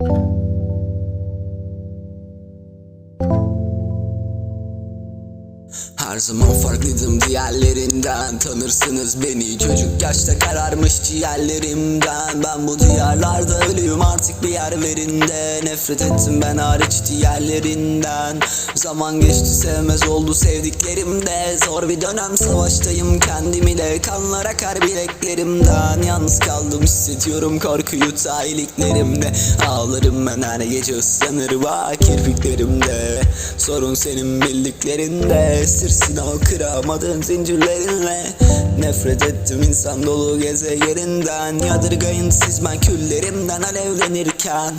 you Her zaman farklıydım diğerlerinden. Tanırsınız beni. Çocuk yaşta kararmış ciğerlerimden. Ben bu diyarlarda ölüyüm artık bir yer verinde Nefret ettim ben hariç diğerlerinden Zaman geçti sevmez oldu sevdiklerim de Zor bir dönem savaştayım kendimi de. Kanlar akar bileklerimden. Yalnız kaldım hissediyorum korkuyu tayiliklerimde. Ağlarım ben her gece ıslanır bak kirpiklerimde. Sorun senin bildiklerinde Sırsın o kıramadığın zincirlerinle Nefret ettim insan dolu gezegeninden Yadırgayın siz ben küllerimden alevlenirken